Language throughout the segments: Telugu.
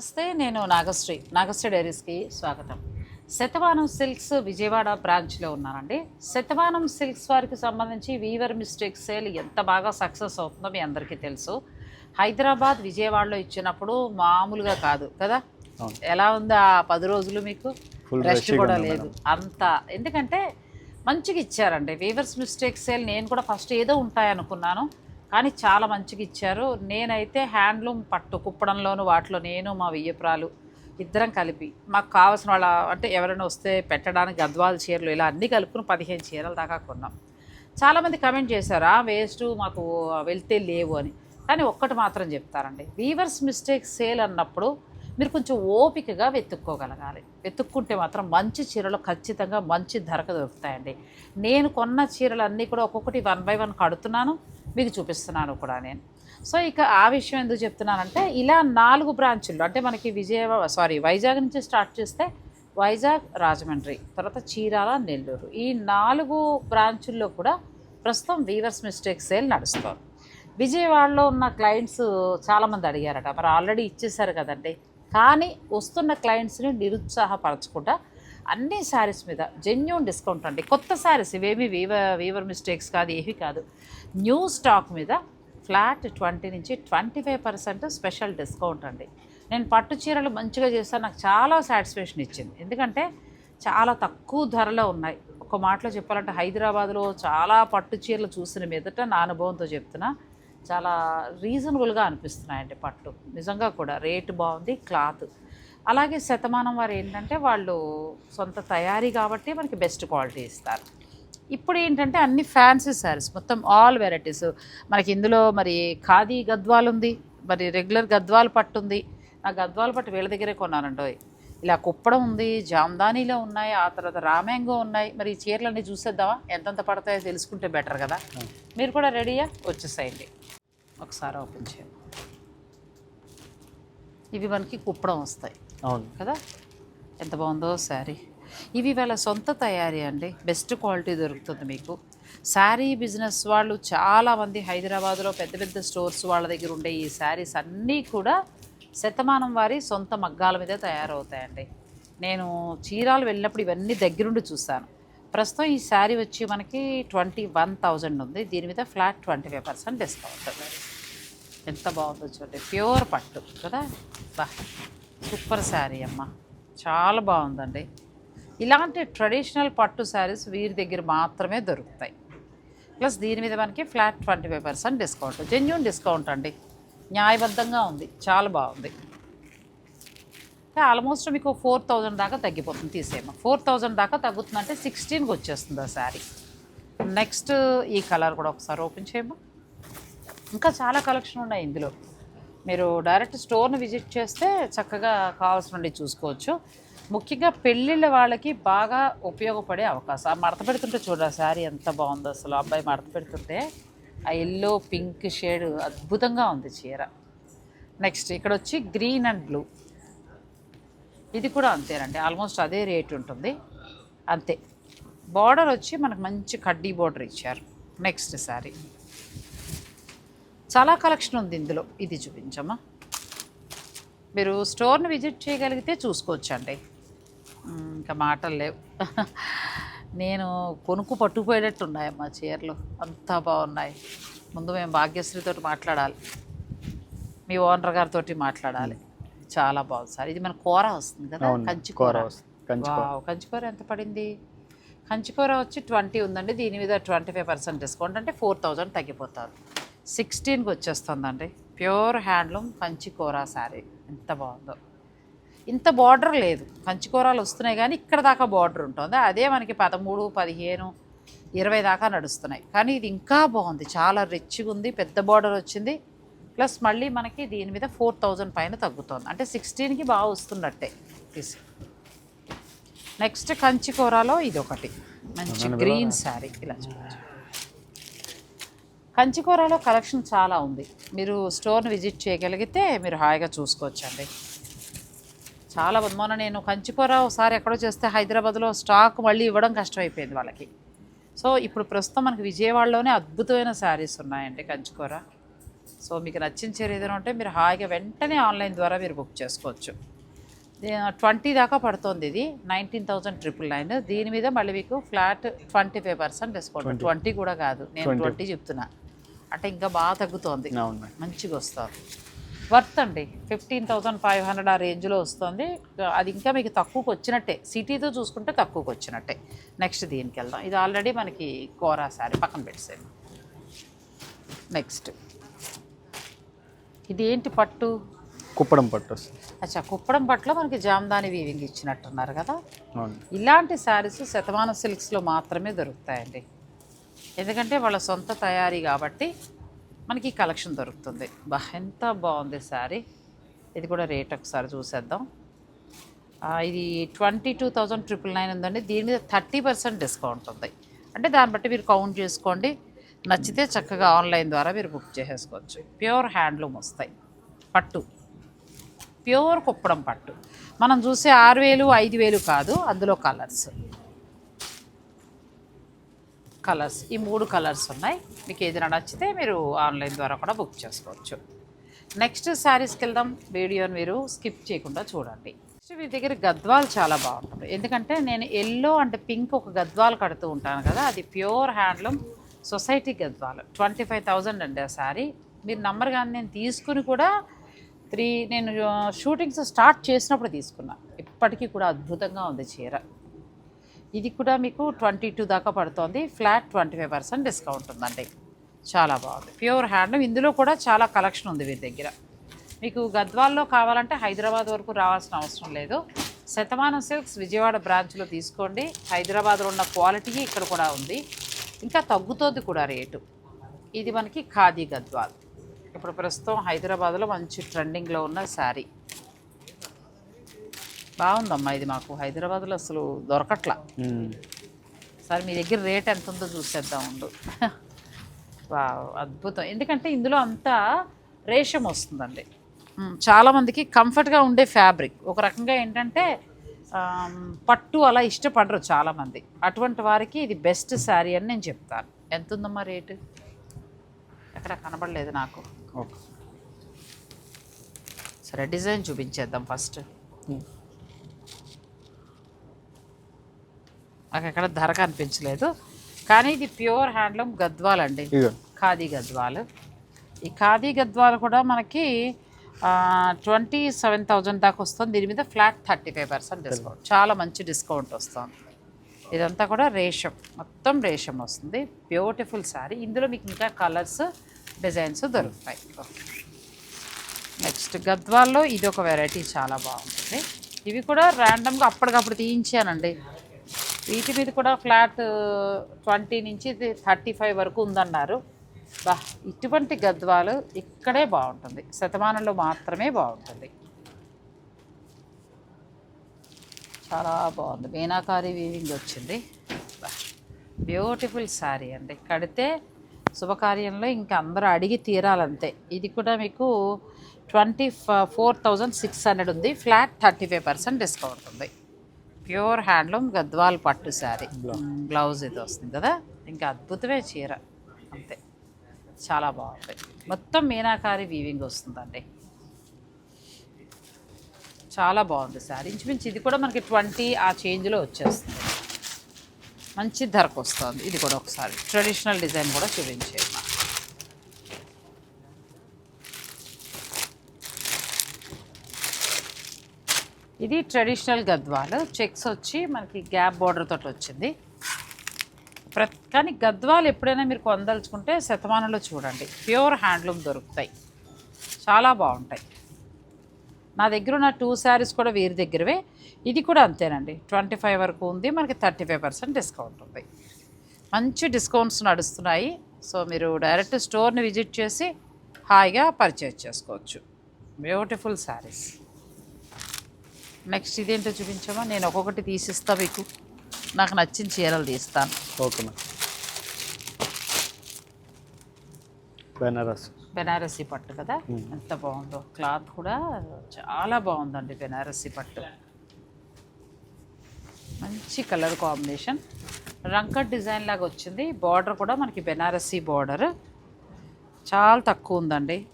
నమస్తే నేను నాగశ్రీ. నాగశ్రీ డైరీస్కి స్వాగతం. శతమానం సిల్క్స్ విజయవాడ బ్రాంచ్లో ఉన్నానండి. శతమానం సిల్క్స్ వారికి సంబంధించి వీవర్ మిస్టేక్ సేల్ ఎంత బాగా సక్సెస్ అవుతుందో మీ అందరికీ తెలుసు. హైదరాబాద్ విజయవాడలో ఇచ్చినప్పుడు మామూలుగా కాదు కదా. ఎలా ఉంది ఆ పది రోజులు మీకు? రెస్ట్ కూడా లేదు. అంత. ఎందుకంటే మంచిగా ఇచ్చారండి. వీవర్స్ మిస్టేక్ సేల్ నేను కూడా ఫస్ట్ ఏదో ఉంటాయి అనుకున్నాను కానీ చాలా మంచిగా ఇచ్చారు. నేనైతే హ్యాండ్లూమ్ పట్టు కుప్పడంలోను వాటిలో నేను మా వెయ్యప్రాలు ఇద్దరం కలిపి మాకు కావాల్సిన వాళ్ళ అంటే ఎవరైనా వస్తే పెట్టడానికి గద్వాల చీరలు ఇలా అన్నీ కలుపుకుని పదిహేను చీరలు దాకా కొన్నాం. చాలామంది కమెంట్ చేశారు ఆ వేస్ట్ మాకు వెళ్తే లేవు అని. కానీ ఒక్కటి మాత్రం చెప్తారండి వీవర్స్ మిస్టేక్ సేల్ అన్నప్పుడు మీరు కొంచెం ఓపికగా వెతుక్కోగలగాలి. వెతుక్కుంటే మాత్రం మంచి చీరలు ఖచ్చితంగా మంచి ధరకు దొరుకుతాయండి. నేను కొన్న చీరలు అన్నీ కూడా ఒక్కొక్కటి వన్ బై వన్ కడుతున్నాను. మీకు చూపిస్తున్నాను కూడా నేను. సో ఇక ఆ విషయం ఎందుకు చెప్తున్నానంటే ఇలా నాలుగు బ్రాంచుల్లో అంటే మనకి విజయవాడ సారీ వైజాగ్ నుంచి స్టార్ట్ చేస్తే వైజాగ్ రాజమండ్రి తర్వాత చీరాల నెల్లూరు. ఈ నాలుగు బ్రాంచుల్లో కూడా ప్రస్తుతం వీవర్స్ మిస్టేక్ సేల్ నడుస్తుంది. విజయవాడలో ఉన్న క్లయింట్స్ చాలామంది అడిగారట మరి ఆల్రెడీ ఇచ్చేసారు కదండి. కానీ వస్తున్న క్లయింట్స్ని నిరుత్సాహపరచకుండా అన్ని శారీస్ మీద జెన్యున్ డిస్కౌంట్ అండి. కొత్త శారీస్ ఇవేమి వీవర్ వీవర్ మిస్టేక్స్ కాదు ఏవి కాదు. న్యూ స్టాక్ మీద ఫ్లాట్ ట్వంటీ నుంచి twenty five percent special discount అండి. నేను పట్టు చీరలు మంచిగా చేస్తాను నాకు చాలా సాటిస్ఫాక్షన్ ఇచ్చింది. ఎందుకంటే చాలా తక్కువ ధరలో ఉన్నాయి. ఒక మాటలో చెప్పాలంటే హైదరాబాద్లో చాలా పట్టు చీరలు చూసిన మీదట నా అనుభవంతో చెప్తున్నా చాలా రీజనబుల్గా అనిపిస్తున్నాయండి పట్టు. నిజంగా కూడా రేటు బాగుంది క్లాత్ అలాగే శతమానం వారు ఏంటంటే వాళ్ళు సొంత తయారీ కాబట్టి మనకి బెస్ట్ క్వాలిటీ ఇస్తారు. ఇప్పుడు ఏంటంటే అన్ని ఫ్యాన్సీ శారీస్ మొత్తం ఆల్ వెరైటీస్. మనకి ఇందులో మరి ఖాదీ గద్వాల్ ఉంది మరి రెగ్యులర్ గద్వాల్ పట్టు ఉంది. నా గద్వాల్ పట్టు వీళ్ళ దగ్గరే కొన్నానండి ఇలా కుప్పడం ఉంది జామ్దానీలో ఉన్నాయి ఆ తర్వాత రామ్యాంగో ఉన్నాయి. మరి ఈ చీరలన్నీ చూసేద్దామా? ఎంతెంత పడతాయో తెలుసుకుంటే బెటర్ కదా. మీరు కూడా రెడీయా? వచ్చేసేయండి. ఒకసారి ఓపెన్ చేయండి. ఇవి మనకి కుప్పడం వస్తాయి. అవును. కదా? ఎంత బాగుందో శారీ. ఇవి వాళ్ళ సొంత తయారీ అండి. బెస్ట్ క్వాలిటీ దొరుకుతుంది మీకు. శారీ బిజినెస్ వాళ్ళు చాలామంది హైదరాబాద్లో పెద్ద పెద్ద స్టోర్స్ వాళ్ళ దగ్గర ఉండే ఈ శారీస్ అన్నీ కూడా శతమానం వారి సొంత మగ్గాల మీదే తయారవుతాయండి. నేను చీరాలు వెళ్ళినప్పుడు ఇవన్నీ దగ్గరుండి చూశాను. ప్రస్తుతం ఈ శారీ వచ్చి మనకి ట్వంటీ వన్ థౌజండ్ ఉంది. దీని మీద flat twenty five percent discount. ఎంత బాగుందో చూడండి. ప్యూర్ పట్టు కదా? బా. సూపర్ శారీ అమ్మ. చాలా బాగుందండి. ఇలాంటి ట్రెడిషనల్ పట్టు శారీస్ వీరి దగ్గర మాత్రమే దొరుకుతాయి. ప్లస్ దీని మీద మనకి flat twenty five percent discount. Genuine discount అండి. న్యాయబద్ధంగా ఉంది. చాలా బాగుంది. ఆల్మోస్ట్ మీకు ఫోర్ థౌజండ్ దాకా తగ్గిపోతుంది. తీసేయమ్మా. ఫోర్ థౌజండ్ దాకా తగ్గుతుందంటే సిక్స్టీన్కి వచ్చేస్తుంది ఆ శారీ. నెక్స్ట్ ఈ కలర్ కూడా ఒకసారి ఓపెన్ చేయమ్మా. ఇంకా చాలా కలెక్షన్ ఉన్నాయి ఇందులో. మీరు డైరెక్ట్ స్టోర్ని విజిట్ చేస్తే చక్కగా కావాల్సినవి చూసుకోవచ్చు. ముఖ్యంగా పెళ్ళిళ్ళ వాళ్ళకి బాగా ఉపయోగపడే అవకాశం. ఆ మడత పెడుతుంటే చూడ శారీ ఎంత బాగుందో అసలు. ఆ అబ్బాయి మడత పెడుతుంటే ఆ ఎల్లో పింక్ షేడ్ అద్భుతంగా ఉంది చీర. నెక్స్ట్ ఇక్కడ వచ్చి గ్రీన్ అండ్ బ్లూ. ఇది కూడా అంతేనండి. ఆల్మోస్ట్ అదే రేట్ ఉంటుంది. అంతే. బార్డర్ వచ్చి మనకు మంచి కడ్డీ బార్డర్ ఇచ్చారు. నెక్స్ట్ శారీ. చాలా కలెక్షన్ ఉంది ఇందులో. ఇది చూపించమ్మా. మీరు స్టోర్ని విజిట్ చేయగలిగితే చూసుకోవచ్చండి. ఇంకా మాటలు లేవు. నేను కొనుక్కు పట్టుకుపోయేటట్టు ఉన్నాయమ్మా చీరలు. అంతా బాగున్నాయి. ముందు మేము భాగ్యశ్రీతో మాట్లాడాలి. మీ ఓనర్ గారితో మాట్లాడాలి. చాలా బాగుంది సార్. ఇది మన కూర వస్తుంది కదా కంచి కూర కంచి కూర ఎంత పడింది? కంచి కూర వచ్చి ట్వంటీ ఉందండి. దీని మీద ట్వంటీ ఫైవ్ పర్సెంట్ డిస్కౌంట్ అంటే ఫోర్ థౌజండ్ తగ్గిపోతారు. సిక్స్టీన్కి వచ్చేస్తుందండి. ప్యూర్ హ్యాండ్లూమ్ కంచి కూర శారీ. ఎంత బాగుందో. ఇంత బార్డర్ లేదు. కంచి కూరలు వస్తున్నాయి కానీ ఇక్కడ దాకా బార్డర్ ఉంటుంది. అదే మనకి పదమూడు పదిహేను ఇరవై దాకా నడుస్తున్నాయి. కానీ ఇది ఇంకా బాగుంది. చాలా రిచ్గా ఉంది. పెద్ద బార్డర్ వచ్చింది. ప్లస్ మళ్ళీ మనకి దీని మీద ఫోర్ థౌజండ్ పైన తగ్గుతుంది. అంటే సిక్స్టీన్కి బాగా వస్తున్నట్టే తీసి నెక్స్ట్ కంచి కూరలో ఇది ఒకటి మంచి గ్రీన్ శారీ. ఇలా చూడొచ్చు. కంచికూరలో కలెక్షన్ చాలా ఉంది. మీరు స్టోర్ని విజిట్ చేయగలిగితే మీరు హాయిగా చూసుకోవచ్చండి. చాలా. మొన్న నేను కంచికూర ఒకసారి ఎక్కడో చేస్తే హైదరాబాద్లో స్టాక్ మళ్ళీ ఇవ్వడం కష్టమైపోయింది వాళ్ళకి. సో ఇప్పుడు ప్రస్తుతం మనకి విజయవాడలోనే అద్భుతమైన శారీస్ ఉన్నాయండి కంచికూర. సో మీకు నచ్చిన చీర ఏదైనా ఉంటే మీరు హాయిగా వెంటనే ఆన్లైన్ ద్వారా మీరు బుక్ చేసుకోవచ్చు. ట్వంటీ దాకా పడుతుంది ఇది. Nineteen thousand triple nine. దీని మీద మళ్ళీ మీకు flat twenty five percent discount. Twenty. కూడా కాదు. నేను ట్వంటీ చెప్తున్నా. అంటే ఇంకా బాగా తగ్గుతోంది. మంచిగా వస్తుంది. వర్త్ అండి. ఫిఫ్టీన్ థౌసండ్ ఫైవ్ హండ్రెడ్ ఆ రేంజ్లో వస్తుంది. అది ఇంకా మీకు తక్కువకి వచ్చినట్టే. సిటీతో చూసుకుంటే తక్కువకి వచ్చినట్టే. నెక్స్ట్ దీనికి వెళ్దాం. ఇది ఆల్రెడీ మనకి కోరా శారీ పక్కన పెట్టేసాను నెక్స్ట్. ఇది ఏంటి పట్టు? కుప్పడం పట్టు అచ్చా కుప్పడం పట్ల మనకి జామ్దాని వీవింగ్ ఇచ్చినట్టున్నారు కదా. ఇలాంటి శారీస్ శతమానం సిల్క్స్లో మాత్రమే దొరుకుతాయండి. ఎందుకంటే వాళ్ళ సొంత తయారీ కాబట్టి మనకి కలెక్షన్ దొరుకుతుంది. బా ఎంత బాగుంది శారీ. ఇది కూడా రేట్ ఒకసారి చూసేద్దాం. ఇది twenty two thousand triple nine ఉందండి. దీని మీద థర్టీ పర్సెంట్ డిస్కౌంట్ ఉంది. అంటే దాన్ని బట్టి మీరు కౌంట్ చేసుకోండి. నచ్చితే చక్కగా ఆన్లైన్ ద్వారా మీరు బుక్ చేసేసుకోవచ్చు. ప్యూర్ హ్యాండ్లూమ్ వస్తాయి. పట్టు. ప్యూర్ కుప్పడం పట్టు. మనం చూసే ఆరు వేలు ఐదు వేలు కాదు. అందులో కలర్స్. కలర్స్ ఈ మూడు కలర్స్ ఉన్నాయి. మీకు ఏదైనా నచ్చితే మీరు ఆన్లైన్ ద్వారా కూడా బుక్ చేసుకోవచ్చు. నెక్స్ట్ శారీస్కి వెళ్దాం. వీడియోని మీరు స్కిప్ చేయకుండా చూడండి. నెక్స్ట్ మీ దగ్గర గద్వాలు చాలా బాగుంటుంది. ఎందుకంటే నేను ఎల్లో అండ్ పింక్ ఒక గద్వాలు కడుతూ ఉంటాను కదా అది pure handloom society Gadwal. Twenty five thousand అండి ఆ శారీ. మీరు నంబర్ కానీ నేను తీసుకుని కూడా త్రీ నేను షూటింగ్స్ స్టార్ట్ చేసినప్పుడు తీసుకున్నా. ఇప్పటికీ కూడా అద్భుతంగా ఉంది చీర. ఇది కూడా మీకు ట్వంటీ టూ దాకా పడుతుంది. Flat twenty five percent discount ఉందండి. చాలా బాగుంది. ప్యూర్ హ్యాండ్ ఇందులో కూడా చాలా కలెక్షన్ ఉంది వీరి దగ్గర. మీకు గద్వాల్లో కావాలంటే హైదరాబాద్ వరకు రావాల్సిన అవసరం లేదు. శతమానం సిల్క్స్ విజయవాడ బ్రాంచ్లో తీసుకోండి. హైదరాబాద్లో ఉన్న క్వాలిటీ ఇక్కడ కూడా ఉంది. ఇంకా తగ్గుతోంది కూడా రేటు. ఇది మనకి ఖాదీ గద్వాల్. ఇప్పుడు ప్రస్తుతం హైదరాబాద్లో మంచి ట్రెండింగ్లో ఉన్న శారీ. బాగుందమ్మా ఇది మాకు హైదరాబాద్లో అసలు దొరకట్లా. సరే మీ దగ్గర రేట్ ఎంత ఉందో చూసేద్దాం ఉండు. వావ్ అద్భుతం. ఎందుకంటే ఇందులో అంతా రేషం వస్తుందండి. చాలామందికి కంఫర్ట్గా ఉండే ఫ్యాబ్రిక్. ఒక రకంగా ఏంటంటే పట్టు అలా ఇష్టపడరు చాలామంది అటువంటి వారికి ఇది బెస్ట్ శారీ అని నేను చెప్తాను. ఎంత ఉందమ్మా రేటు? ఎక్కడ కనబడలేదు నాకు. ఓకే. సరే డిజైన్ చూపించేద్దాం ఫస్ట్. నాకు ఎక్కడ ధర కనిపించలేదు. కానీ ఇది ప్యూర్ హ్యాండ్లూమ్ గద్వాల్ అండి ఖాదీ గద్వాలు. ఈ ఖాదీ గద్వాలు కూడా మనకి ట్వంటీ సెవెన్ థౌజండ్ దాకా వస్తుంది. దీని మీద flat thirty five percent discount. చాలా మంచి డిస్కౌంట్ వస్తుంది. ఇదంతా కూడా రేషం. మొత్తం రేషం వస్తుంది. బ్యూటిఫుల్ శారీ. ఇందులో మీకు ఇంకా కలర్స్ డిజైన్స్ దొరుకుతాయి. నెక్స్ట్ గద్వాల్లో ఇది ఒక వెరైటీ చాలా బాగుంటుంది. ఇవి కూడా ర్యాండమ్గా అప్పటికప్పుడు తీయించానండి. వీటి మీద కూడా ఫ్లాట్ ట్వంటీ నుంచి థర్టీ ఫైవ్ వరకు ఉందన్నారు. బా ఇటువంటి గద్వాలు ఇక్కడే బాగుంటుంది. శతమానంలో మాత్రమే బాగుంటుంది. చాలా బాగుంది. మీనాకారి వీవింగ్ వచ్చింది. బ్యూటిఫుల్ శారీ అండి. కడితే శుభకార్యంలో ఇంకా అందరూ అడిగి తీరాలంతే. ఇది కూడా మీకు twenty four thousand six hundred ఉంది. Flat thirty five percent discount ఉంది. ప్యూర్ హ్యాండ్లూమ్ గద్వాల్ పట్టు శారీ. బ్లౌజ్ ఇది వస్తుంది కదా? ఇంకా అద్భుతమే చీర. అంతే. చాలా బాగుంది. మొత్తం మీనాకారి వీవింగ్ వస్తుందండి. చాలా బాగుంది సార్ ఇంచుమించు ఇది కూడా మనకి ట్వంటీ ఆ చేంజ్లో వచ్చేస్తుంది. మంచి ధరకు వస్తుంది. ఇది కూడా ఒకసారి. ట్రెడిషనల్ డిజైన్ కూడా చూపించేది ఇది ట్రెడిషనల్ గద్వాలు. చెక్స్ వచ్చి మనకి గ్యాప్ బార్డర్ తోటి వచ్చింది. ప్రతి కానీ గద్వాలు ఎప్పుడైనా మీరు కొందలుచుకుంటే శతమానంలో చూడండి. ప్యూర్ హ్యాండ్లూమ్ దొరుకుతాయి. చాలా బాగుంటాయి. నా దగ్గర ఉన్న టూ శారీస్ కూడా వీరి దగ్గరవే. ఇది కూడా అంతేనండి. ట్వంటీ ఫైవ్ వరకు ఉంది. మనకి థర్టీ ఫైవ్ పర్సెంట్ డిస్కౌంట్ ఉంది. మంచి డిస్కౌంట్స్ నడుస్తున్నాయి. సో మీరు డైరెక్ట్ స్టోర్ని విజిట్ చేసి హాయిగా పర్చేజ్ చేసుకోవచ్చు. బ్యూటిఫుల్ శారీస్ నెక్స్ట్ ఇదేంటో చూపించామా? నేను ఒక్కొక్కటి తీసిస్తా మీకు. నాకు నచ్చిన చీరలు తీస్తాను. Okay madam. బెనారస్. బెనారసీ పట్టు కదా? ఎంత బాగుందో. క్లాత్ కూడా చాలా బాగుందండి బెనారసీ పట్టు. మంచి కలర్ కాంబినేషన్. రంకట్ డిజైన్ లాగా వచ్చింది. బార్డర్ కూడా మనకి బెనారసీ బార్డర్. చాలా తక్కువ ఉందండి.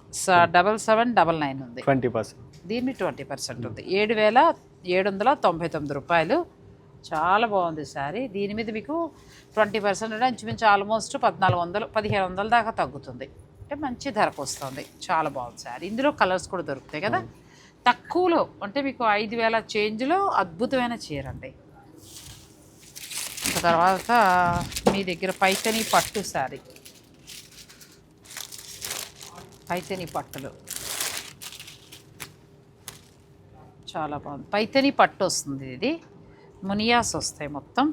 డబల్ సెవెన్ డబల్ నైన్ ఉంది. Twenty percent. దీన్ని ట్వంటీ పర్సెంట్ ఉంది. ఏడు వేల ఏడు వందల తొంభై తొమ్మిది రూపాయలు. చాలా బాగుంది శారీ దీని మీద మీకు ట్వంటీ పర్సెంట్ అంటే ఇంచుమించు ఆల్మోస్ట్ పద్నాలుగు వందలు పదిహేను వందల దాకా తగ్గుతుంది. అంటే మంచి ధరకు వస్తుంది చాలా బాగుంది శారీ ఇందులో కలర్స్ కూడా దొరుకుతాయి కదా. తక్కువలో అంటే మీకు ఐదు వేల చేంజ్లో అద్భుతమైన చీర అండి. తర్వాత మీ దగ్గర పైతని పట్టు శారీ పైతని పట్టులు. చాలా బాగుంది. పైతని పట్టు వస్తుంది ఇది. మునియాస్ వస్తాయి మొత్తం.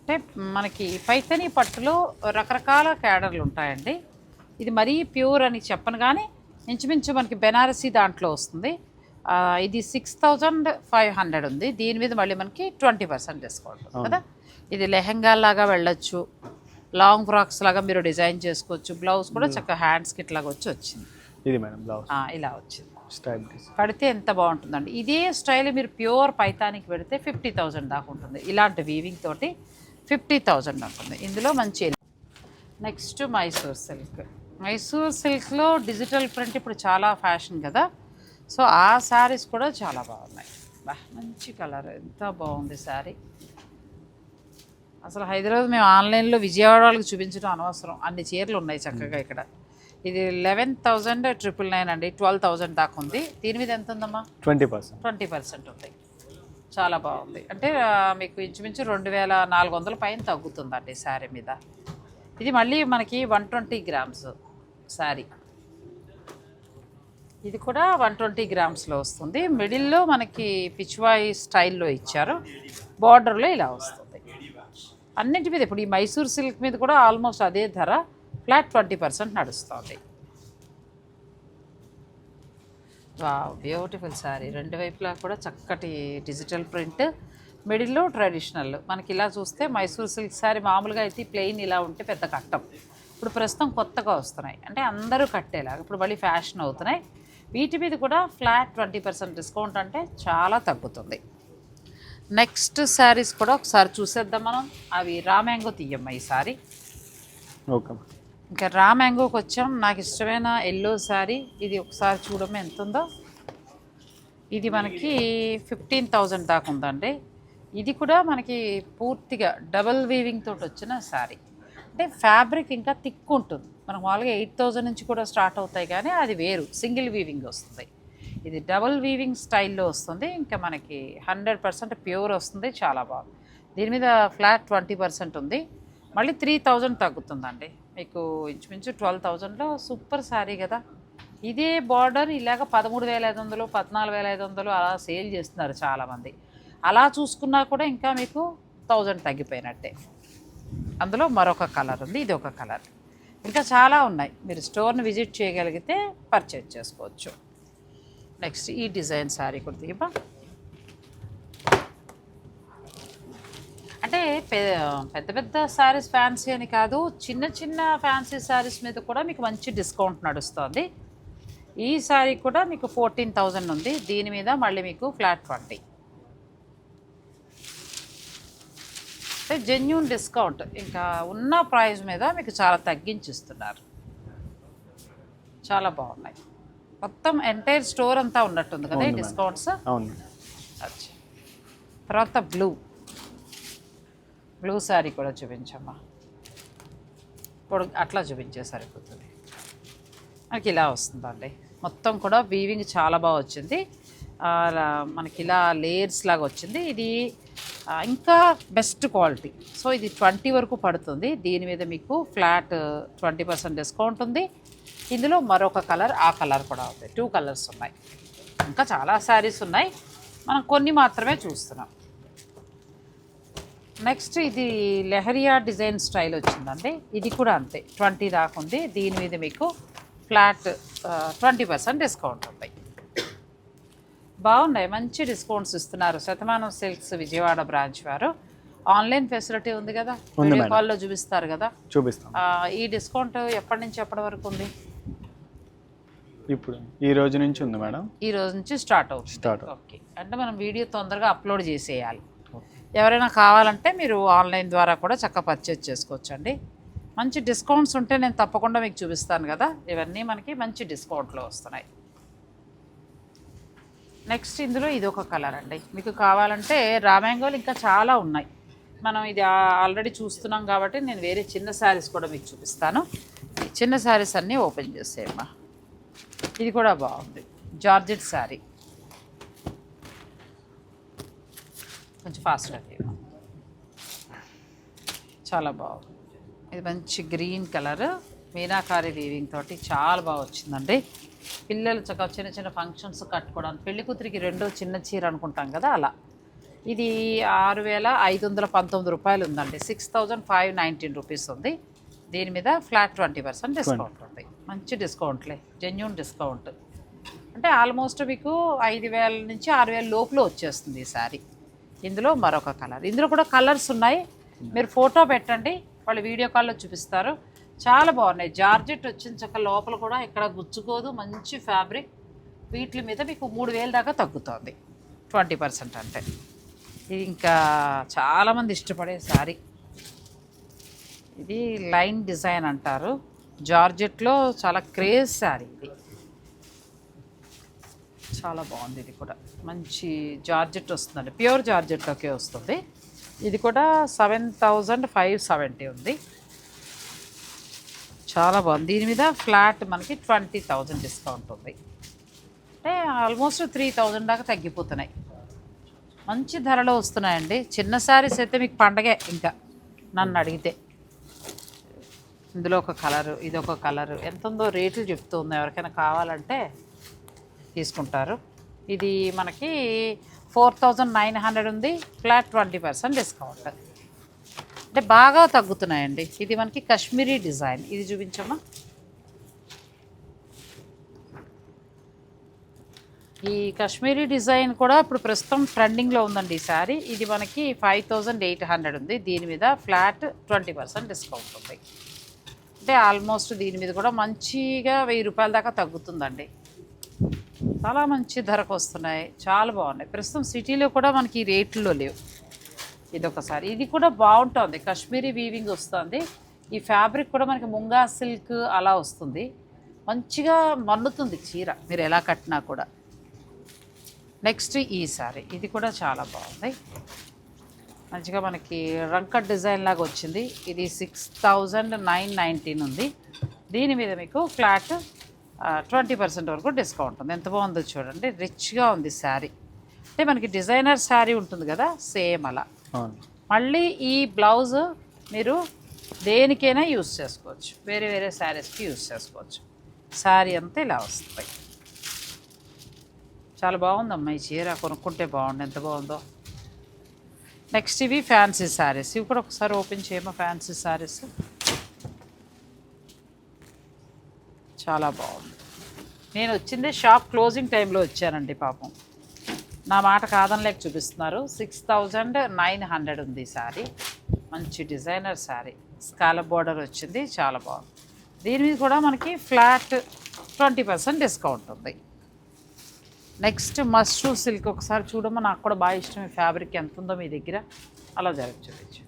అంటే మనకి పైతని పట్టులో రకరకాల క్యాడర్లు ఉంటాయండి. ఇది మరీ ప్యూర్ అని చెప్పను కానీ ఇంచుమించు మనకి బెనారసీ దాంట్లో వస్తుంది. ఇది సిక్స్ థౌజండ్ ఫైవ్ హండ్రెడ్ ఉంది. దీని మీద మళ్ళీ మనకి ట్వంటీ పర్సెంట్ డిస్కౌంట్ ఉంది కదా. ఇది లెహెంగా లాగా వెళ్ళొచ్చు. లాంగ్ ఫ్రాక్స్ లాగా మీరు డిజైన్ చేసుకోవచ్చు. బ్లౌజ్ కూడా చక్కగా హ్యాండ్స్కి ఇట్లాగా వచ్చి వచ్చింది. ఇది మేడం బ్లౌజ్. ఇలా వచ్చింది. స్టైల్ ఎంత బాగుంటుందండి. ఇదే స్టైల్ మీరు ప్యూర్ పైతానికి పెడితే ఫిఫ్టీ థౌజండ్ దాకా ఉంటుంది. ఇలాంటి వీవింగ్ తోటి ఫిఫ్టీ థౌజండ్ ఉంటుంది. ఇందులో మంచి నెక్స్ట్ మైసూర్ సిల్క్. మైసూర్ సిల్క్లో డిజిటల్ ప్రింట్ ఇప్పుడు చాలా ఫ్యాషన్ కదా. సో ఆ శారీస్ కూడా చాలా బాగున్నాయి. బా మంచి కలర్. ఎంత బాగుంది శారీ. అసలు హైదరాబాద్ మేము ఆన్లైన్లో విజయవాడ వాళ్ళకి చూపించడం అనవసరం. అన్ని చీరలు ఉన్నాయి చక్కగా ఇక్కడ. ఇది లెవెన్ థౌజండ్ ట్రిపుల్ నైన్ అండి ట్వెల్వ్ థౌజండ్ దాకా ఉంది. దీని మీద ఎంత ఉందమ్మా? Twenty percent. ట్వంటీ పర్సెంట్ ఉంది. చాలా బాగుంది. అంటే మీకు ఇంచుమించు రెండు వేల నాలుగు వందల పైన తగ్గుతుందండి శారీ మీద. ఇది మళ్ళీ మనకి వన్ ట్వంటీ గ్రామ్స్ శారీ. ఇది కూడా వన్ ట్వంటీ గ్రామ్స్లో వస్తుంది. మిడిల్లో మనకి పిచ్వాయి స్టైల్లో ఇచ్చారు. బార్డర్లో ఇలా వస్తుంది. అన్నింటి మీద ఇప్పుడు ఈ మైసూర్ సిల్క్ మీద కూడా ఆల్మోస్ట్ అదే ధర. ఫ్లాట్ ట్వంటీ పర్సెంట్ నడుస్తుంది. వావ్ బ్యూటిఫుల్ శారీ రెండు వైపులా కూడా చక్కటి డిజిటల్ ప్రింట్. మిడిల్లో ట్రెడిషనల్. మనకి ఇలా చూస్తే మైసూర్ సిల్క్ శారీ మామూలుగా అయితే ప్లెయిన్ ఇలా ఉంటే పెద్ద కట్టం. ఇప్పుడు ప్రస్తుతం కొత్తగా వస్తున్నాయి. అంటే అందరూ కట్టేలాగా. ఇప్పుడు మళ్ళీ ఫ్యాషన్ అవుతున్నాయి. వీటి మీద కూడా ఫ్లాట్ ట్వంటీ పర్సెంట్ డిస్కౌంట్ అంటే చాలా తగ్గుతుంది. నెక్స్ట్ శారీస్ కూడా ఒకసారి చూసేద్దాం మనం. అవి రామ్యాంగో తీయమ్మ ఈ సారీ. ఓకే. ఇంకా రా మ్యాంగోకి వచ్చాం. నాకు ఇష్టమైన ఎల్లో శారీ. ఇది ఒకసారి చూడమే ఎంత ఉందో ఇది మనకి ఫిఫ్టీన్ థౌజండ్ దాకా ఉందండి. ఇది కూడా మనకి పూర్తిగా డబల్ వీవింగ్ తోటి వచ్చిన శారీ. అంటే ఫ్యాబ్రిక్ ఇంకా థిక్ ఉంటుంది. మనకు మామూలుగా ఎయిట్ థౌజండ్ నుంచి కూడా స్టార్ట్ అవుతాయి కానీ అది వేరు. సింగిల్ వీవింగ్ వస్తుంది. ఇది డబల్ వీవింగ్ స్టైల్లో వస్తుంది. ఇంకా మనకి హండ్రెడ్ పర్సెంట్ ప్యూర్ వస్తుంది. చాలా బాగుంది. దీని మీద ఫ్లాట్ ట్వంటీ పర్సెంట్ ఉంది. మళ్ళీ త్రీ థౌజండ్ తగ్గుతుందండి. మీకు ఇంచుమించు ట్వెల్వ్ థౌజండ్లో సూపర్ శారీ కదా. ఇదే బార్డర్ ఇలాగ పదమూడు వేల ఐదు వందలు పద్నాలుగు వేల ఐదు వందలు అలా సేల్ చేస్తున్నారు చాలామంది. అలా చూసుకున్నా కూడా ఇంకా మీకు థౌజండ్ తగ్గిపోయినట్టే. అందులో మరొక కలర్ ఉంది ఇది ఒక కలర్. ఇంకా చాలా ఉన్నాయి. మీరు స్టోర్ని విజిట్ చేయగలిగితే పర్చేజ్ చేసుకోవచ్చు. నెక్స్ట్ ఈ డిజైన్ శారీ కూడా అంటే పెద్ద పెద్ద శారీస్ ఫ్యాన్సీ అని కాదు చిన్న చిన్న ఫ్యాన్సీ శారీస్ మీద కూడా మీకు మంచి డిస్కౌంట్ నడుస్తుంది. ఈ శారీ కూడా మీకు ఫోర్టీన్ థౌజండ్ ఉంది. దీని మీద మళ్ళీ మీకు ఫ్లాట్ ట్వంటీ అంటే జెన్యున్ డిస్కౌంట్. ఇంకా ఉన్న ప్రైస్ మీద మీకు చాలా తగ్గించి ఇస్తున్నారు చాలా బాగున్నాయి. మొత్తం ఎంటైర్ స్టోర్ అంతా ఉన్నట్టుంది కదా ఈ. డిస్కౌంట్స్? అవును తర్వాత బ్లూ. బ్లూ శారీ కూడా చూపించమ్మా. ఇప్పుడు అట్లా చూపించే సరిపోతుంది. మనకి ఇలా వస్తుందండి. మొత్తం కూడా వీవింగ్ చాలా బాగా వచ్చింది. మనకి ఇలా లేయర్స్ లాగా వచ్చింది. ఇది ఇంకా బెస్ట్ క్వాలిటీ సో ఇది ట్వంటీ వరకు పడుతుంది. దీని మీద మీకు ఫ్లాట్ ట్వంటీ పర్సెంట్ డిస్కౌంట్ ఉంది. ఇందులో మరొక కలర్ ఆ కలర్ కూడా ఉంది. టూ కలర్స్ ఉన్నాయి. ఇంకా చాలా శారీస్ ఉన్నాయి. మనం కొన్ని మాత్రమే చూస్తున్నాం. నెక్స్ట్ ఇది లెహరియా డిజైన్ స్టైల్ వచ్చిందండి. ఇది కూడా అంతే. ట్వంటీ దాకా ఉంది. దీని మీద మీకు ఫ్లాట్ ట్వంటీ పర్సెంట్ డిస్కౌంట్ ఉంది బాగున్నాయి. మంచి డిస్కౌంట్స్ ఇస్తున్నారు. శతమానం సిల్క్స్ విజయవాడ బ్రాంచ్ వారు. ఆన్లైన్ ఫెసిలిటీ ఉంది కదా? వీడియో. కాల్లో చూపిస్తారు కదా? చూపిస్తాం. ఈ డిస్కౌంట్ ఎప్పటి నుంచి ఎప్పటి వరకు ఉంది? ఇప్పుడు ఈ రోజు నుంచి ఉంది మేడం. ఈ రోజు నుంచి స్టార్ట్ అవుతుంది. Start. ఓకే. అంటే మనం వీడియో తొందరగా అప్లోడ్ చేసేయాలి. ఎవరైనా కావాలంటే మీరు ఆన్లైన్ ద్వారా కూడా చక్కగా పర్చేజ్ చేసుకోవచ్చు అండి మంచి డిస్కౌంట్స్ ఉంటే నేను తప్పకుండా మీకు చూపిస్తాను కదా. ఇవన్నీ మనకి మంచి డిస్కౌంట్లో వస్తున్నాయి. నెక్స్ట్ ఇందులో ఇది ఒక కలర్ అండి. మీకు కావాలంటే రామ్యాంగోలు ఇంకా చాలా ఉన్నాయి. మనం ఇది ఆల్రెడీ చూస్తున్నాం కాబట్టి నేను వేరే చిన్న శారీస్ కూడా మీకు చూపిస్తాను. చిన్న శారీస్ అన్నీ ఓపెన్ చేసేయమ్మా. ఇది కూడా బాగుంది. జార్జెట్ శారీ కొంచెం ఫాస్ట్గా తీయమ్మా చాలా బాగుంది. ఇది మంచి గ్రీన్ కలర్ మీనాకారి వీవింగ్ తోటి చాలా బాగా వచ్చిందండి. పిల్లలు చక్కగా చిన్న చిన్న ఫంక్షన్స్ కట్టుకోవడానికి పెళ్ళి కూతురికి రెండో చిన్న చీర అనుకుంటాం కదా అలా. ఇది ఆరు వేల ఐదు వందల పంతొమ్మిది రూపాయలు ఉందండి. Six thousand five nineteen rupees ఉంది. దీని మీద ఫ్లాట్ ట్వంటీ పర్సెంట్ డిస్కౌంట్ ఉంది. మంచి డిస్కౌంట్లే జెన్యున్ డిస్కౌంట్ అంటే ఆల్మోస్ట్ మీకు ఐదు వేల నుంచి ఆరు వేల లోపల వచ్చేస్తుంది ఈ శారీ ఇందులో మరొక కలర్. ఇందులో కూడా కలర్స్ ఉన్నాయి. మీరు ఫోటో పెట్టండి. వాళ్ళు వీడియో కాల్లో చూపిస్తారు. చాలా బాగున్నాయి. జార్జెట్ వచ్చిన చక్క లోపల కూడా ఇక్కడ గుచ్చుకోదు. మంచి ఫ్యాబ్రిక్. వీటి మీద మీకు మూడు వేల దాకా తగ్గుతుంది. ట్వంటీ పర్సెంట్ అంటే ఇది ఇంకా చాలామంది ఇష్టపడే శారీ ఇది లైన్ డిజైన్ అంటారు. జార్జెట్లో చాలా క్రేజ్ శారీ ఇది. చాలా బాగుంది. ఇది కూడా మంచి జార్జెట్ వస్తుందండి. ప్యూర్ జార్జెట్లోకే వస్తుంది. ఇది కూడా సెవెన్ థౌజండ్ ఫైవ్ సెవెంటీ ఉంది. చాలా బాగుంది. దీని మీద ఫ్లాట్ మనకి ట్వంటీ థౌజండ్ డిస్కౌంట్ ఉంది. అంటే ఆల్మోస్ట్ త్రీ థౌజండ్ దాకా తగ్గిపోతున్నాయి. మంచి ధరలో వస్తున్నాయండి. చిన్న శారీస్ అయితే మీకు పండగే ఇంకా నన్ను అడిగితే. ఇందులో ఒక కలరు ఇది ఒక కలరు. ఎంత ఉందో రేట్లు చెప్తూ ఉంది. ఎవరికైనా కావాలంటే తీసుకుంటారు. ఇది మనకి ఫోర్ థౌజండ్ నైన్ హండ్రెడ్ ఉంది. ఫ్లాట్ ట్వంటీ పర్సెంట్ డిస్కౌంట్ అంటే బాగా తగ్గుతున్నాయండి. ఇది మనకి కాశ్మీరీ డిజైన్. ఇది చూపించమ్మా. ఈ కశ్మీరీ డిజైన్ కూడా ఇప్పుడు ప్రస్తుతం ట్రెండింగ్లో ఉందండి ఈ శారీ ఇది మనకి ఫైవ్ థౌజండ్ ఎయిట్ హండ్రెడ్ ఉంది. దీని మీద ఫ్లాట్ ట్వంటీ పర్సెంట్ డిస్కౌంట్ ఉంది. అంటే ఆల్మోస్ట్ దీని మీద కూడా మంచిగా వెయ్యి రూపాయల దాకా తగ్గుతుందండి. చాలా మంచి ధరకు వస్తున్నాయి. చాలా బాగున్నాయి. ప్రస్తుతం సిటీలో కూడా మనకి రేట్లో లేవు. ఇది ఒకసారి ఇది కూడా బాగుంటుంది. కాశ్మీరీ వీవింగ్ వస్తుంది. ఈ ఫ్యాబ్రిక్ కూడా మనకి ముంగా సిల్క్ అలా వస్తుంది. మంచిగా మన్నుతుంది చీర. మీరు ఎలా కట్టినా కూడా. నెక్స్ట్ ఈ సారీ. ఇది కూడా చాలా బాగుంది. మంచిగా మనకి రంకట్ డిజైన్ లాగా వచ్చింది. ఇది సిక్స్ థౌజండ్ నైన్ నైంటీన్ ఉంది. దీని మీద మీకు ఫ్లాట్ ట్వంటీ పర్సెంట్ వరకు డిస్కౌంట్ ఉంది. ఎంత బాగుందో చూడండి. రిచ్గా ఉంది శారీ. అంటే మనకి డిజైనర్ శారీ ఉంటుంది కదా సేమ్ అలా. మళ్ళీ ఈ బ్లౌజ్ మీరు దేనికైనా యూస్ చేసుకోవచ్చు. వేరే వేరే శారీస్కి యూస్ చేసుకోవచ్చు. శారీ అంతా ఇలా వస్తుంది చాలా బాగుందమ్మా ఈ చీర. కొనుక్కుంటే బాగుంది ఎంత బాగుందో. నెక్స్ట్ ఇవి ఫ్యాన్సీ శారీస్. ఇవి కూడా ఒకసారి ఓపెన్ చేయమా ఫ్యాన్సీ శారీస్. చాలా బాగుంది. నేను వచ్చింది షాప్ క్లోజింగ్ టైంలో వచ్చానండి పాపం. నా మాట కాదనలేక చూపిస్తున్నారు. సిక్స్ థౌజండ్ నైన్ హండ్రెడ్ ఉంది సారీ. శారీ మంచి డిజైనర్ శారీ స్కాలప్ బార్డర్ వచ్చింది చాలా బాగుంది. దీని మీద కూడా మనకి ఫ్లాట్ ట్వంటీ పర్సెంట్ డిస్కౌంట్ ఉంది. నెక్స్ట్ మస్ట్రూ సిల్క్ ఒకసారి చూడమో నాకు కూడా బాగా ఇష్టం. ఈ ఫ్యాబ్రిక్ ఎంత ఉందో మీ దగ్గర. అలా జరగ చూపించు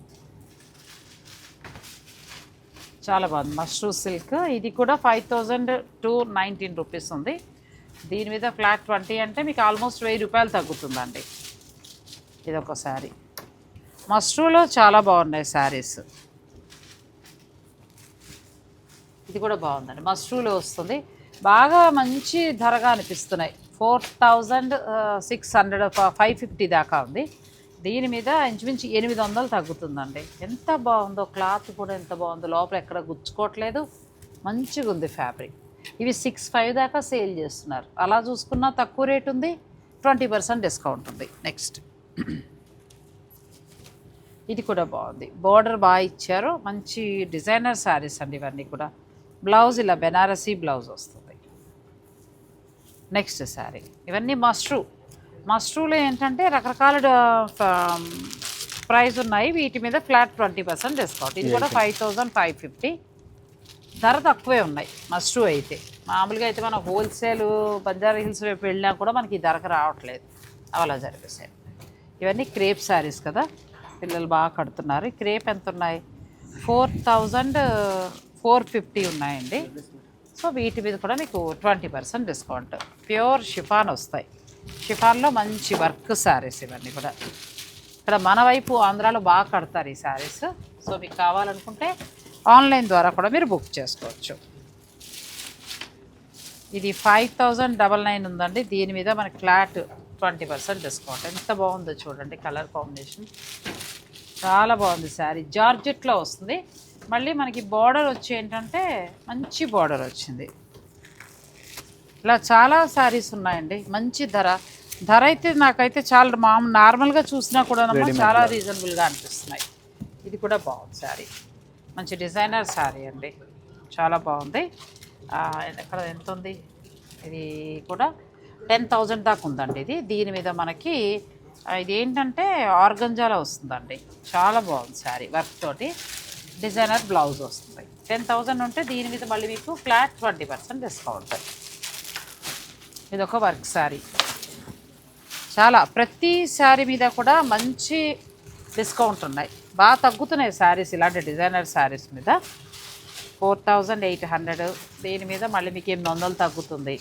చాలా బాగుంది. మష్రూ సిల్క్. ఇది కూడా five thousand two nineteen rupees ఉంది. దీని మీద ఫ్లాట్ ట్వంటీ అంటే మీకు ఆల్మోస్ట్ వెయ్యి రూపాయలు తగ్గుతుందండి. ఇది ఒక శారీ. మష్రూలో చాలా బాగున్నాయి శారీస్. ఇది కూడా బాగుందండి. మష్రూలో వస్తుంది. బాగా మంచి ధరగా అనిపిస్తున్నాయి. Four thousand six hundred five fifty దాకా ఉంది. దీని మీద ఇంచుమించు ఎనిమిది వందలు తగ్గుతుందండి. ఎంత బాగుందో క్లాత్ కూడా ఎంత బాగుందో లోపల ఎక్కడ గుచ్చుకోవట్లేదు. మంచిగా ఉంది ఫ్యాబ్రిక్. ఇవి సిక్స్ ఫైవ్ దాకా సేల్ చేస్తున్నారు. అలా చూసుకున్నా తక్కువ రేట్ ఉంది. ట్వంటీ పర్సెంట్ డిస్కౌంట్ ఉంది. నెక్స్ట్. ఇది కూడా బాగుంది. బార్డర్ బాగా ఇచ్చారు. మంచి డిజైనర్ శారీస్ అండి ఇవన్నీ కూడా. బ్లౌజ్ ఇలా బెనారసీ బ్లౌజ్ వస్తుంది. నెక్స్ట్ శారీ. ఇవన్నీ మస్ట్రూ మష్రూలో ఏంటంటే రకరకాల ప్రైస్ ఉన్నాయి. వీటి మీద ఫ్లాట్ ట్వంటీ పర్సెంట్ డిస్కౌంట్. ఇది కూడా ఫైవ్ థౌజండ్ ఫైవ్ ఫిఫ్టీ. ధర తక్కువే ఉన్నాయి మష్రూ అయితే. మామూలుగా అయితే మనం హోల్సేల్ బంజారా హిల్స్ వైపు వెళ్ళినా కూడా మనకి ఈ ధరకు రావట్లేదు. అలా జరిపేసాయి ఇవన్నీ క్రేప్ శారీస్ కదా. పిల్లలు బాగా కడుతున్నారు. క్రేప్ ఎంత ఉన్నాయి ఫోర్ థౌజండ్ ఫోర్ ఫిఫ్టీ ఉన్నాయండి. సో వీటి మీద కూడా మీకు twenty percent discount. Pure chiffon వస్తాయి. షిఫాన్లో మంచి వర్క్ శారీస్ ఇవన్నీ కూడా. ఇక్కడ మన వైపు ఆంధ్రాలో బాగా కడతారు ఈ శారీస్. సో మీకు కావాలనుకుంటే ఆన్లైన్ ద్వారా కూడా మీరు బుక్ చేసుకోవచ్చు. ఇది ఫైవ్ థౌజండ్ డబల్ నైన్ ఉందండి. దీని మీద మనకి ఫ్లాట్ ట్వంటీ పర్సెంట్ డిస్కౌంట్. ఎంత బాగుందో చూడండి కలర్ కాంబినేషన్. చాలా బాగుంది శారీ. జార్జెట్లో వస్తుంది. మళ్ళీ మనకి బార్డర్ వచ్చి ఏంటంటే మంచి బార్డర్ వచ్చింది. ఇలా చాలా శారీస్ ఉన్నాయండి. మంచి ధర. ధర అయితే నాకైతే చాలా మా నార్మల్గా చూసినా కూడా చాలా రీజనబుల్గా అనిపిస్తున్నాయి. ఇది కూడా బాగుంది శారీ మంచి డిజైనర్ శారీ అండి. చాలా బాగుంది. ఎక్కడ ఎంత ఉంది? ఇది కూడా టెన్ థౌజండ్ దాకా ఉందండి ఇది. దీని మీద మనకి ఇది ఏంటంటే ఆర్గంజాలో వస్తుందండి. చాలా బాగుంది శారీ వర్క్ తోటి. డిజైనర్ బ్లౌజ్ వస్తుంది. టెన్ థౌజండ్ ఉంటే దీని మీద మళ్ళీ మీకు ఫ్లాట్ ట్వంటీ పర్సెంట్ డిస్కౌంట్ ఇది ఒక వర్క్ శారీ చాలా ప్రతి శారీ మీద కూడా మంచి డిస్కౌంట్ ఉన్నాయి. బాగా తగ్గుతున్నాయి శారీస్ ఇలాంటి డిజైనర్ శారీస్ మీద. ఫోర్ థౌజండ్ ఎయిట్ హండ్రెడ్ దీని మీద మళ్ళీ మీకు ఎనిమిది వందలు తగ్గుతుంది.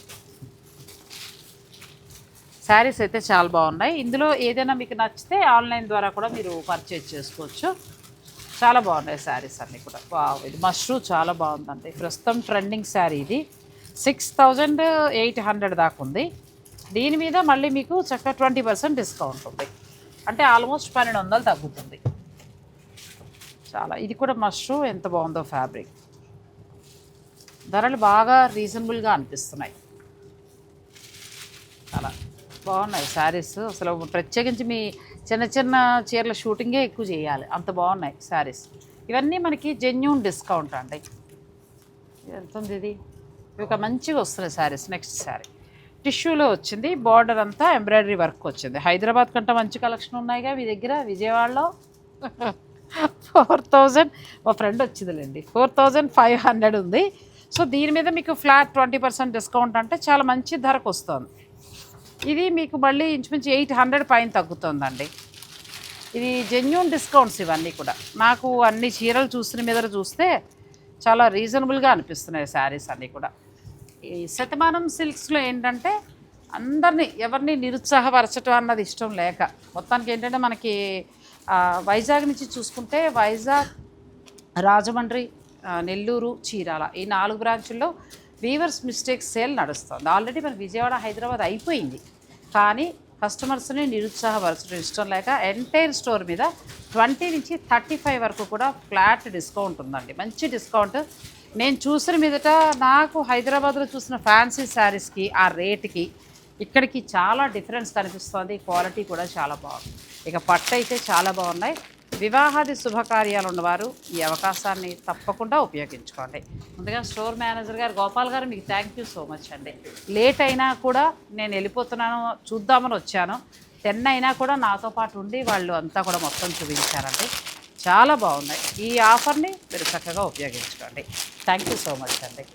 శారీస్ అయితే చాలా బాగున్నాయి. ఇందులో ఏదైనా మీకు నచ్చితే ఆన్లైన్ ద్వారా కూడా మీరు పర్చేజ్ చేసుకోవచ్చు. చాలా బాగున్నాయి శారీస్ అన్నీ కూడా. వావ్ ఇది మష్రూ చాలా బాగుందండి. ప్రస్తుతం ట్రెండింగ్ శారీ ఇది. సిక్స్ థౌజండ్ ఎయిట్ హండ్రెడ్ దాకా ఉంది దీని మీద మళ్ళీ మీకు చక్కగా ట్వంటీ పర్సెంట్ డిస్కౌంట్ ఉంది. అంటే ఆల్మోస్ట్ పన్నెండు వందలు తగ్గుతుంది. చాలా ఇది కూడా మష్రూ ఎంత బాగుందో ఫ్యాబ్రిక్. ధరలు బాగా రీజనబుల్గా అనిపిస్తున్నాయి. చాలా బాగున్నాయి శారీస్. అసలు ప్రత్యేకించి మీ చిన్న చిన్న చీరల షూటింగే ఎక్కువ చేయాలి. అంత బాగున్నాయి శారీస్. ఇవన్నీ మనకి జెన్యున్ డిస్కౌంట్ అండి. ఎంత ఉంది ఇది? ఒక మంచిగా వస్తున్నాయి శారీస్ నెక్స్ట్ శారీ. టిష్యూలో వచ్చింది బార్డర్ అంతా ఎంబ్రాయిడరీ వర్క్ వచ్చింది. హైదరాబాద్ కంటే మంచి కలెక్షన్ ఉన్నాయిగా మీ దగ్గర విజయవాడలో? ఫోర్ థౌజండ్ మా ఫ్రెండ్ వచ్చిందిలేండి. ఫోర్ థౌజండ్ ఫైవ్ హండ్రెడ్ ఉంది. సో దీని మీద మీకు ఫ్లాట్ ట్వంటీ పర్సెంట్ డిస్కౌంట్ అంటే చాలా మంచి ధరకు వస్తుంది. ఇది మీకు మళ్ళీ ఇంచుమించు ఎయిట్ హండ్రెడ్ పైన తగ్గుతుందండి. ఇది జెన్యున్ డిస్కౌంట్స్ ఇవన్నీ కూడా. నాకు అన్ని చీరలు చూసిన మీద చూస్తే చాలా రీజనబుల్గా అనిపిస్తున్నాయి శారీస్ అన్నీ కూడా. శతమానం సిల్క్స్లో ఏంటంటే అందరినీ ఎవరిని నిరుత్సాహపరచడం అన్నది ఇష్టం లేక. మొత్తానికి ఏంటంటే మనకి వైజాగ్ నుంచి చూసుకుంటే వైజాగ్ రాజమండ్రి నెల్లూరు చీరాల ఈ నాలుగు బ్రాంచుల్లో వీవర్స్ మిస్టేక్ సేల్ నడుస్తుంది. ఆల్రెడీ మన విజయవాడ హైదరాబాద్ అయిపోయింది. కానీ కస్టమర్స్ని నిరుత్సాహపరచడం ఇష్టం లేక ఎంటైర్ స్టోర్ మీద ట్వంటీ నుంచి థర్టీ ఫైవ్ వరకు కూడా ఫ్లాట్ డిస్కౌంట్ ఉందండి. మంచి డిస్కౌంట్ నేను చూసిన మీదట నాకు హైదరాబాద్లో చూసిన ఫ్యాన్సీ శారీస్కి ఆ రేట్కి ఇక్కడికి చాలా డిఫరెన్స్ కనిపిస్తుంది. క్వాలిటీ కూడా చాలా బాగుంది. ఇక పట్టు అయితే చాలా బాగున్నాయి. వివాహాది శుభకార్యాలు ఉన్నవారు ఈ అవకాశాన్ని తప్పకుండా ఉపయోగించుకోండి. ముందుగా స్టోర్ మేనేజర్ గారు గోపాల్ గారు మీకు థ్యాంక్ యూ సో మచ్ అండి. లేట్ అయినా కూడా నేను వెళ్ళిపోతున్నాను చూద్దామని వచ్చాను. టెన్ అయినా కూడా నాతో పాటు ఉండి వాళ్ళు అంతా కూడా మొత్తం చూపించారండి. చాలా బాగున్నాయి. ఈ ఆఫర్ని మీరు చక్కగా ఉపయోగించుకోండి. థ్యాంక్ యూ సో మచ్ అండి.